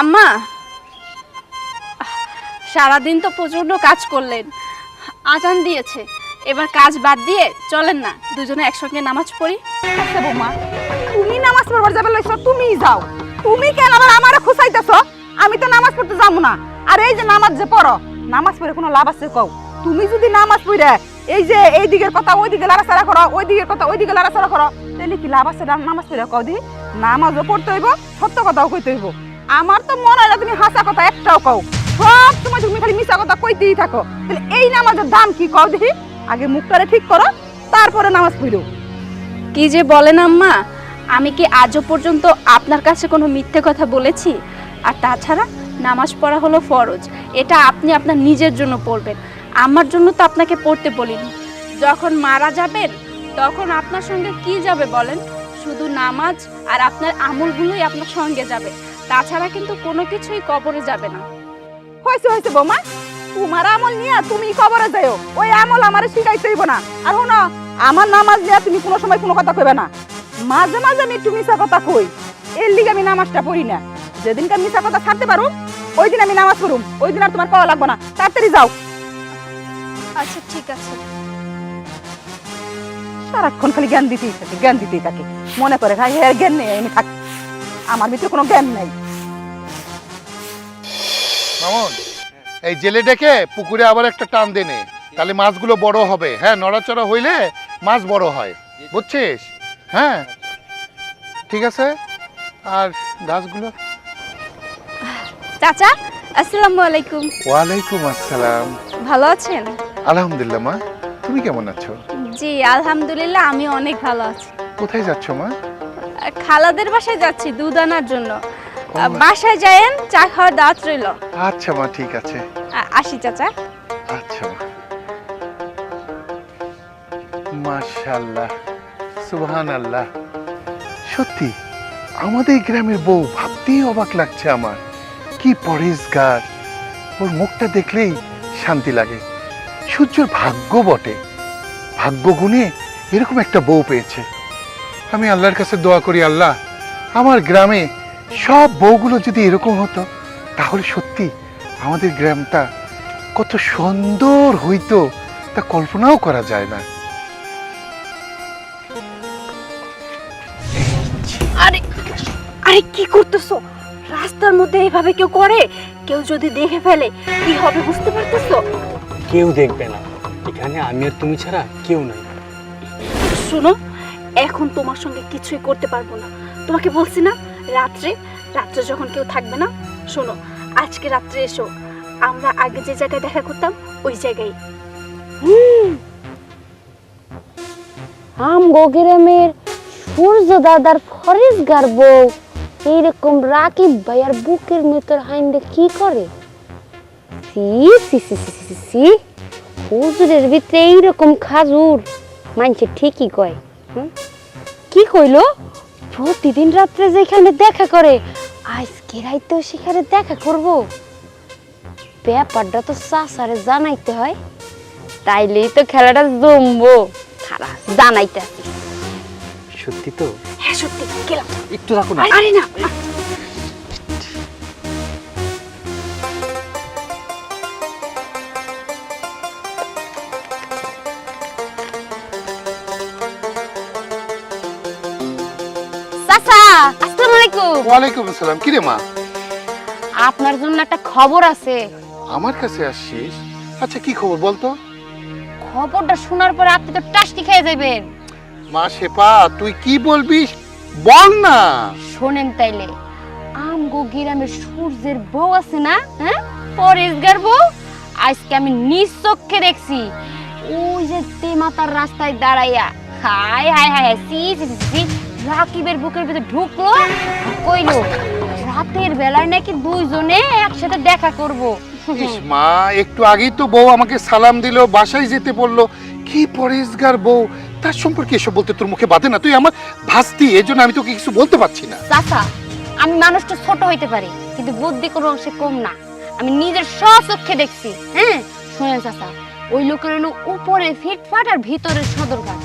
আম্মা! সারাদিন তো প্রচণ্ড কাজ করলেন। আজান দিয়েছে। এবার কাজ বাদ দিয়ে চলেন না। দুজনে একসঙ্গে নামাজ পড়ি। আচ্ছা বৌমা, তুমি নামাজ পড়বার যাবে লইছো, তুমিই যাও। তুমি কেন আবার আমারে খুসাইতেছো আমি তো নামাজ পড়তে যাব না। আর এই যে নামাজ যে পড়ো, নামাজ পড়ে কোনো লাভ আছে কও? তুমি যদি নামাজ পড়ে, এই যে এই দিকের কথা, ওই দিকে লাড়াচাড়া করো, ওই দিকের কথা, ওই দিকে লাড়াচাড়া করো তাহলে কি লাভ আছে নামাজ পড়ে কও দি? নামাজও পড়তে হইব, সত্য কথাও কইতে হইব। আমার তো মনে হয় না তুমি হাসা কথা একটাও কও। সব সময় তুমি খালি মিছা কথা কইতেই থাকো। তাহলে এই নামাজের দাম কি কও দেখি? আগে মুখটারে ঠিক করো, তারপরে নামাজ পড়ো। কি যে বলেন আম্মা, আমি কি আজও পর্যন্ত আপনার কাছে কোনো মিথ্যে কথা বলেছি? আর তাছাড়া নামাজ পড়া হলো ফরজ, এটা আপনি আপনার নিজের জন্য পড়বেন। আমার জন্য তো আপনাকে পড়তে বলিনি। যখন মারা যাবেন, তখন আপনার সঙ্গে কি যাবে বলেন? শুধু নামাজ আর আপনার আমলগুলোই আপনার সঙ্গে যাবে। তাছাড়া কিন্তু কোনো কিছুই কবরে যাবে না। হয়েছে হয়েছে বৌমা। তোমার আমল নিয়ে তুমি কবরে যাও ওই আমল আমার শিখাইতে হইব না। আর শোনো আমার নামাজ নিয়ে তুমি কোনো সময় কোনো কথা কইবে না। মাঝে মাঝে আমি একটু মিশা কথা কই। এর লিগে আমি নামাজটা পড়ি না। যেদিনকে মিশা কথা ছাড়তে পারো ওই দিন আমি নামাজ পড়ুম। ওই দিন আর তোমার পাওয়া লাগবে না। তাড়াতাড়ি যাও। আচ্ছা ঠিক আছে। সারাক্ষণ খালি জ্ঞান দিতেই থাকে জ্ঞান দিতেই থাকে। মনে করে ভাই হ্যাঁ জ্ঞান নেই আমি থাক আমার ভিতরে কোনো জ্ঞান নেই। মামুন এই জেলে ডেকে পুকুরে আবার একটা টান দেনে তাহলে মাছগুলো বড় হবে। হ্যাঁ নড়াচড়া হইলে মাছ বড় হয়। বুঝছিস? হ্যাঁ? ঠিক আছে? আর গাছগুলো? চাচা আসসালামু আলাইকুম। ওয়ালাইকুম আসসালাম। ভালো আছেন? আলহামদুলিল্লাহ মা। তুমি কেমন আছো? জি আলহামদুলিল্লাহ আমি অনেক ভালো আছি। কোথায় যাচ্ছ মা? খালাদের বাসায় যাচ্ছি দুধ আনার জন্য। বাসায় যায়েন চা খাওয়ার দাওয়াত রইল। আচ্ছা মা ঠিক আছে। আসি চাচা। আচ্ছা মা। মাশাল্লাহ সুবহান আল্লাহ সত্যি আমাদের গ্রামের বউ ভাবতেই অবাক লাগছে আমার। কি পরেশগার ওর মুখটা দেখলেই শান্তি লাগে। সূর্যর ভাগ্য বটে। ভাগ্য গুণে এরকম একটা বউ পেয়েছে। আমি আল্লাহর কাছে দোয়া করি আল্লাহ আমার গ্রামে সব বউগুলো যদি এরকম হতো তাহলে সত্যি আমাদের গ্রামটা কত সুন্দর হইতো তা কল্পনাও করা যায় না। আরে আরে কি করতেছো? রাস্তার মধ্যে এইভাবে কেউ করে? কেউ যদি দেখে ফেলে কি হবে বুঝতে পারতেছো? কেউ দেখবে না। এখানে আমি আর তুমি ছাড়া কেউ নাই। শোনো এখন তোমার সঙ্গে কিছুই করতে পারব না। তোমাকে বলছি না রাত্রে রাত্রে যখন কেউ থাকবে না, শোনো, আজকে রাত্রে এসো। আমরা আগে যে জায়গায় দেখা করতাম, ওই জায়গায়। আম গ্রামের সূর্য দাদার বউ। এইরকম রাকিব ভাইয়ার বুকের ভিতর হাইন্দে কি করে? সি ভিতরে এইরকম খাজুর। মানছে ঠিকই কয়? কি কইলো? প্রতিদিন রাত্রে যেখানে দেখা করে আজকে রাইতেও সেখানে দেখা করব। ব্যাপারটা তো সাসারে জানাইতে হয় তাইলেই তো খেলাটা জমবো। খারাপ জানাইতে সত্যি তো? হ্যাঁ সত্যি গেলাম। একটু রাখো না। আরে না। আলাইকুম। ওয়ালাইকুম আসসালাম। কিরে মা? আপনার জন্য একটা খবর আছে। আমার কাছে আসছিস? আচ্ছা কি খবর বলতো খবরটা শোনার পরে আপনি তো টাস্টি খেয়ে যাবেন। মা শেপা তুই কি বলবি? বল না। শোনেন তাইলে আমগো গ্রামের সূর্যের বউ আছে না হ্যাঁ? পরেশগার বউ। আজকে আমি নিজ চোখে দেখছি ওই যে তেমাতার রাস্তায় দাঁড়াইয়া। হাই হাই হাই হাই সি সি সি সি রাকিবের বুকের ভিতরে ঢুকলো কইলো রাতের বেলায় নাকি দুইজনে একসাথে দেখা করব। ইস মা একটু আগেই তো বউ আমাকে সালাম দিল বাসায় যেতে বলল। কি পরেশগার বউ? তার সম্পর্কে এসব বলতে তোর মুখে বাঁধে না? তুই আমার ভাস্তি এই জন্য আমি তোকে কিছু বলতে পারছি না। চাচা আমি মানুষটা ছোট হইতে পারি কিন্তু বুদ্ধি কোনো অংশে কম না। আমি নিজের স্বচক্ষে দেখছি হ্যাঁ শুনেন চাচা ওই লোকের হলো উপরে ফিটফাট আর ভিতরে সদরঘাট।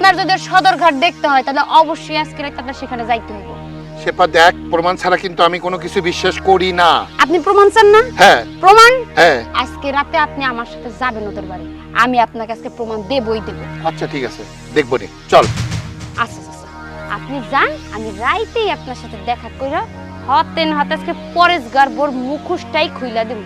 আপনার যদি ওর সদরঘাট দেখতে হয় তাহলে অবশ্যই আজকে রাতে আপনার সেখানে যাইতে হবে সেপা দেখ প্রমাণ ছাড়া কিন্তু আমি কোনো কিছু বিশ্বাস করি না। আপনি প্রমাণ চান না? হ্যাঁ। প্রমাণ? হ্যাঁ। আজকে রাতে আপনি আমার সাথে যাবেন ওদের বাড়ি। আমি আপনাকে আজকে প্রমাণ দেবই দেব। আচ্ছা ঠিক আছে। দেখব নি। চল। আচ্ছা আচ্ছা আপনি যান আমি রাইতেই আপনার সাথে দেখা কইরা হতেন হতে আজকে পরেশ গার্বর মুখোশটাই খুইলা দেব।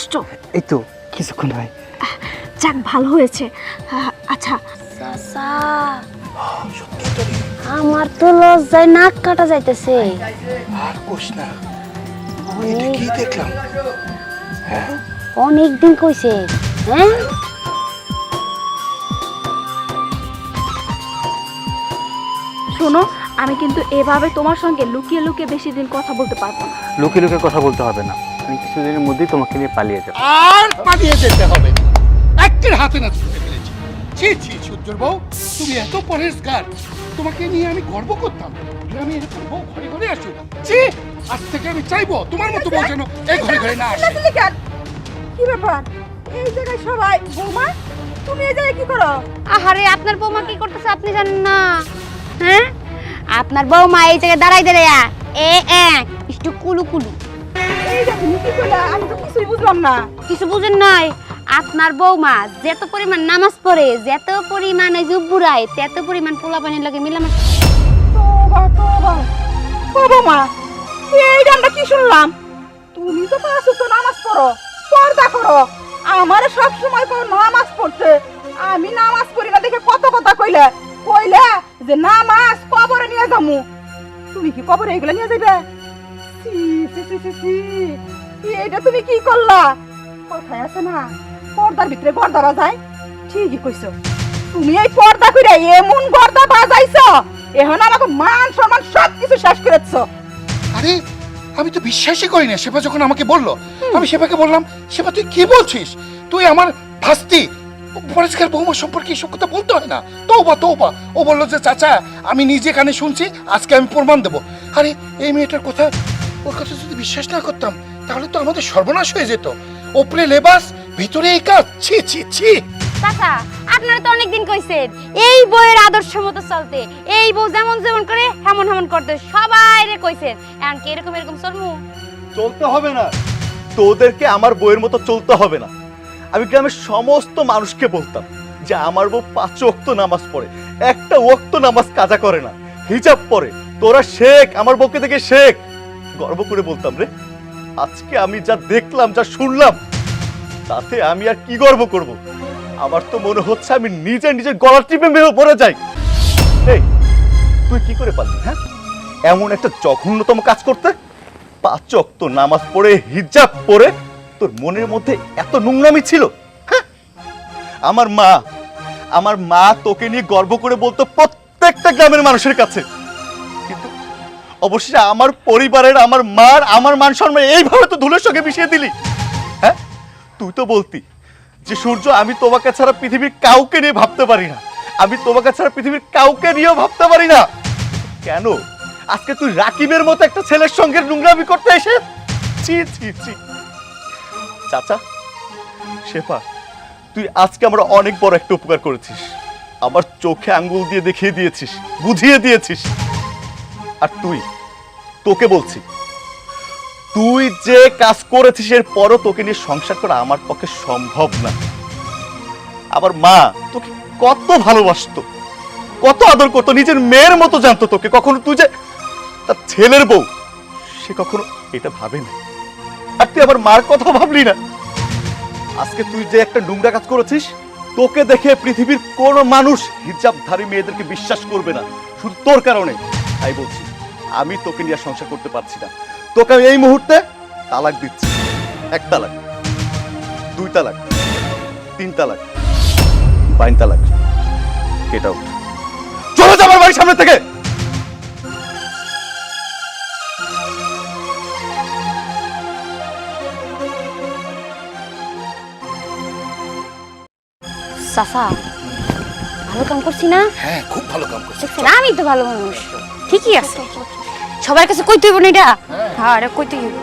আসছো? এই তো কিছুক্ষণ হয়। যাক ভালো হয়েছে। আচ্ছা। আমার তো লজ্জায় নাক কাটা যাইতেছে। আর কোষ না এটা কি দেখলাম? অনেক দিন কইছে হ্যাঁ? শোনো আমি কিন্তু এভাবে তোমার সঙ্গে লুকিয়ে লুকিয়ে বেশি দিন কথা বলতে পারব না। লুকিয়ে লোকে কথা বলতে হবে না। আমি কিছুদিনের মধ্যেই তোমাকে নিয়ে পালিয়ে যাব। আর পালিয়ে যেতে হবে একটির হাতে না ছুটে ফেলেছি। ছি ছি সূর্যর বউ তুমি এত পরেশগার তোমাকে নিয়ে আমি গর্ব করতাম। এরকম বউ ঘরে ঘরে আসুক ছি আজ থেকে আমি চাইব তোমার মতো বউ যেন এই ঘরে ঘরে না আসে। কি ব্যাপার? এই জায়গায় সবাই বৌমা তুমি এই জায়গায় কি করো? আহারে আপনার বৌমা কি করতেছে আপনি জানেন না। হ্যাঁ? আপনার বৌমা এই জায়গায় দাঁড়াই দাঁড়াইয়া এ এ একটু কুলু কুলু আমি তো কিছুই বুঝলাম না। কিছু বুঝেন নাই? আপনার বৌমা যত পরিমাণ নামাজ পড়ে যত পরিমাণ ওই যে বুড়ায় তত পরিমাণ পোলা পানির লাগে তোবা বৌমা এই আমরা কি শুনলাম? তুমি তো পাঁচ ওয়াক্ত নামাজ পড়ো পর্দা করো। আমারে সব সময় কো নামাজ পড়তে। আমি নামাজ পড়ি না দেখে কত কথা কইলে? কইলে যে নামাজ কবরে নিয়ে যামু। তুমি কি কবরে এগুলা নিয়ে যাইবে? এইটা তুমি কি করলা? কথায় আছে না পর্দার ভিতরে গর্দা বাজায় ঠিকই কইছো। তুমি এই পর্দা কইরা এমন গর্দা বাজাইছো এখন আমাকে মান সম্মান সব কিছু শেষ করেছ আরে আমি তো বিশ্বাসই করি না সেবা যখন আমাকে বলল আমি সেবাকে বললাম সেবা তুই কি বলছিস? তুই আমার ভাস্তি পরেশগার বৌমা সম্পর্কে এসব কথা বলতে হয় না। তৌবা তৌবা ও বলল যে চাচা আমি নিজে কানে শুনছি আজকে আমি প্রমাণ দেবো। আরে এই মেয়েটার কথা ওর কথা যদি বিশ্বাস না করতাম তাহলে তো আমাদের সর্বনাশ হয়ে যেত। ওপরে লেবাস ভিতরে এই কাজ। ছি ছি ছি। চাচা আপনারা তো অনেকদিন কইছেন এই বইয়ের আদর্শ মতো চলতে। এই বউ যেমন যেমন করে হেমন হেমন করতে। সবাই রে কইছেন এখন কি এরকম এরকম চলমু। চলতে হবে না। তোদেরকে আমার বইয়ের মতো চলতে হবে না। আমি গ্রামের সমস্ত মানুষকে বলতাম যে আমার বউ পাঁচ ওক্ত নামাজ পড়ে একটা ওক্ত নামাজ কাজা করে না। হিজাব পরে তোরা শেখ আমার বউকে দেখে শেখ। গর্ব করে বলতাম রে। আজকে আমি যা দেখলাম, যা শুনলাম, তাতে আমি আর কি গর্ব করব? আমার তো মনে হচ্ছে আমি নিজে নিজের গলা টিপে মেরে পড়ে যাই। এই, তুই কি করে পারলি হ্যাঁ? এমন একটা জঘন্যতম কাজ করতে? পাঁচ অক্ত নামাজ পড়ে, হিজাব পরে তোর মনের মধ্যে এত নোংরামি ছিল হ্যাঁ? আমার মা আমার মা তোকে নিয়ে গর্ব করে বলতো প্রত্যেকটা গ্রামের মানুষের কাছে। অবশ্যই আমার পরিবারের, আমার মার, আমার মান সম্মান এইভাবে তো ধুলোর সঙ্গে মিশিয়ে দিলি। হ্যাঁ? তুই তো বলতি যে, সূর্য, আমি তোমাকে ছাড়া পৃথিবীর কাউকে নিয়ে ভাবতে পারি না। আমি তোমাকে ছাড়া পৃথিবীর কাউকে নিয়েও ভাবতে পারি না। কেন? আজকে তুই রাকিবের মতো একটা ছেলের সঙ্গে নোংরামি করতে এসে ছি ছি ছি। চাচা, শেফা, তুই আজকে আমরা অনেক বড় একটা উপকার করেছিস। আমার চোখে আঙ্গুল দিয়ে দেখিয়ে দিয়েছিস, বুঝিয়ে দিয়েছিস। আর তুই, তোকে বলছি, তুই যে কাজ করেছিস এর পরও তোকে নিয়ে সংসার করা আমার পক্ষে সম্ভব না। আবার মা, তোকে কত ভালোবাসতো, কত আদর করতো, নিজের মেয়ের মতো জানতো তোকে। কখনো তুই যে তার ছেলের বউ, সে কখনো এটা ভাবে না। আর তুই আবার মার কথা ভাবলি না। আজকে তুই যে একটা নোংরা কাজ করেছিস, তোকে দেখে পৃথিবীর কোন মানুষ হিজাবধারী মেয়েদেরকে বিশ্বাস করবে না। শুধু তোর কারণে, তাই বলছি। আমি তোকে নিয়ে সংসার করতে পারছি না। তোকে আমি এই মুহূর্তে তালাক দিচ্ছি। এক তালাক দুই তালাক তিন তালাক বাইন তালাক। গেট আউট চলে যা আমার বাড়ির সামনে থেকে! চাচা ভালো কাম করছি না? হ্যাঁ খুব ভালো কাম করছি। আমি তো ভালো মানুষ। ঠিকই আছে। সবার কাছে কইতে হইব না এটা? হ্যাঁ। এটা কইতে হইব।